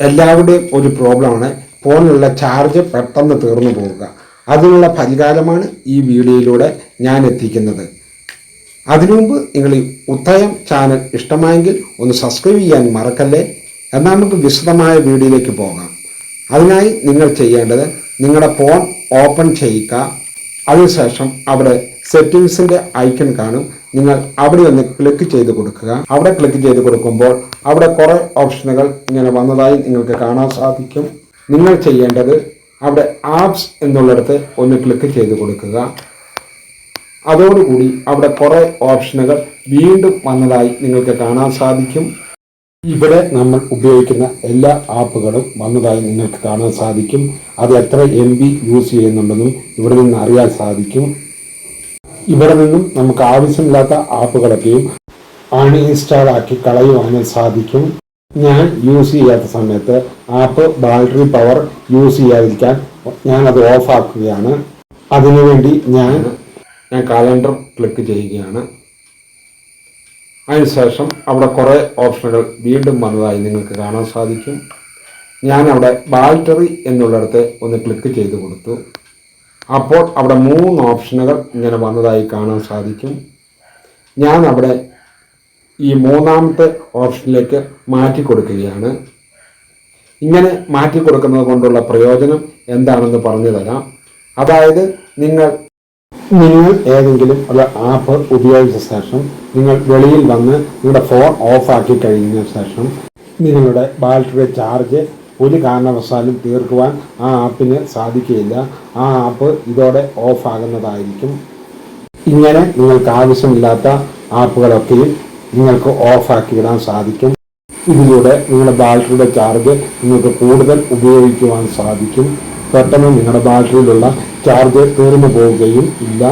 എല്ലാവരുടെയും ഒരു പ്രോബ്ലമാണ് ഫോണിലുള്ള ചാർജ് പെട്ടെന്ന് തീർന്നു പോവുക. അതിനുള്ള പരിഹാരമാണ് ഈ വീഡിയോയിലൂടെ ഞാൻ എത്തിക്കുന്നത്. അതിനു മുമ്പ് നിങ്ങൾ ഈ ഉത്തയം ചാനൽ ഇഷ്ടമായെങ്കിൽ ഒന്ന് സബ്സ്ക്രൈബ് ചെയ്യാൻ മറക്കല്ലേ? എന്നാൽ നമുക്ക് വിശദമായ വീഡിയോയിലേക്ക് പോകാം. അതിനായി നിങ്ങൾ ചെയ്യേണ്ടത് നിങ്ങളുടെ ഫോൺ ഓപ്പൺ ചെയ്യുക. അതിനുശേഷം അവിടെ സെറ്റിങ്സിന്റെ ഐക്കൺ കാണും. നിങ്ങൾ അവിടെ ഒന്ന് ക്ലിക്ക് ചെയ്ത് കൊടുക്കുക. അവിടെ ക്ലിക്ക് ചെയ്ത് കൊടുക്കുമ്പോൾ അവിടെ കുറേ ഓപ്ഷനുകൾ ഇങ്ങനെ വന്നതായി നിങ്ങൾക്ക് കാണാൻ സാധിക്കും. നിങ്ങൾ ചെയ്യേണ്ടത് അവിടെ ആപ്സ് എന്നുള്ളിടത്ത് ഒന്ന് ക്ലിക്ക് ചെയ്ത് കൊടുക്കുക. അതോടുകൂടി അവിടെ കുറേ ഓപ്ഷനുകൾ വീണ്ടും വന്നതായി നിങ്ങൾക്ക് കാണാൻ സാധിക്കും. ഇവിടെ നമ്മൾ ഉപയോഗിക്കുന്ന എല്ലാ ആപ്പുകളും വന്നതായി നിങ്ങൾക്ക് കാണാൻ സാധിക്കും. അത് എത്ര എം ബി യൂസ് ചെയ്യുന്നുണ്ടെന്നും ഇവിടെ നിന്ന് അറിയാൻ സാധിക്കും. ഇവിടെ നിന്നും നമുക്ക് ആവശ്യമില്ലാത്ത ആപ്പുകളൊക്കെയും അൺഇൻസ്റ്റാൾ ആക്കി കളയുവാനും സാധിക്കും. ഞാൻ യൂസ് ചെയ്യാത്ത സമയത്ത് ആപ്പ് ബാറ്ററി പവർ യൂസ് ചെയ്യാതിരിക്കാൻ ഞാൻ അത് ഓഫ് ആക്കുകയാണ് അതിനുവേണ്ടി ഞാൻ ഞാൻ കാലണ്ടർ ക്ലിക്ക് ചെയ്യുകയാണ്. അതിനുശേഷം അവിടെ കുറേ ഓപ്ഷനുകൾ വീണ്ടും വന്നതായി നിങ്ങൾക്ക് കാണാൻ സാധിക്കും. ഞാൻ അവിടെ ബാറ്ററി എന്നുള്ളിടത്ത് ഒന്ന് ക്ലിക്ക് ചെയ്ത് കൊടുത്തു. അപ്പോൾ അവിടെ മൂന്ന് ഓപ്ഷനുകൾ ഇങ്ങനെ വന്നതായി കാണാൻ സാധിക്കും. ഞാൻ അവിടെ ഈ മൂന്നാമത്തെ ഓപ്ഷനിലേക്ക് മാറ്റി കൊടുക്കുകയാണ്. ഇങ്ങനെ മാറ്റി കൊടുക്കുന്നത് കൊണ്ടുള്ള പ്രയോജനം എന്താണെന്ന് പറഞ്ഞു തരാം. അതായത് നിങ്ങൾ നിങ്ങൾ ഏതെങ്കിലും ഒരു ആപ്പ് ഉപയോഗിച്ച ശേഷം നിങ്ങൾ വെളിയിൽ വന്ന് നിങ്ങളുടെ ഫോൺ ഓഫാക്കി കഴിഞ്ഞ ശേഷം നിങ്ങളുടെ ബാറ്ററിയുടെ ചാർജ് ഒരു കാരണവശാലും തീർക്കുവാൻ ആ ആപ്പിന് സാധിക്കുകയില്ല. ആ ആപ്പ് ഇതോടെ ഓഫാകുന്നതായിരിക്കും ഇങ്ങനെ നിങ്ങൾക്ക് ആവശ്യമില്ലാത്ത ആപ്പുകളൊക്കെയും നിങ്ങൾക്ക് ഓഫാക്കി ഇടാൻ സാധിക്കും. ഇതിലൂടെ നിങ്ങളുടെ ബാറ്ററിയുടെ ചാർജ് നിങ്ങൾക്ക് കൂടുതൽ ഉപയോഗിക്കുവാൻ സാധിക്കും. പെട്ടെന്ന് നിങ്ങളുടെ ബാറ്ററിയിലുള്ള ചാർജ് തീർന്നു പോവുകയും ഇല്ല.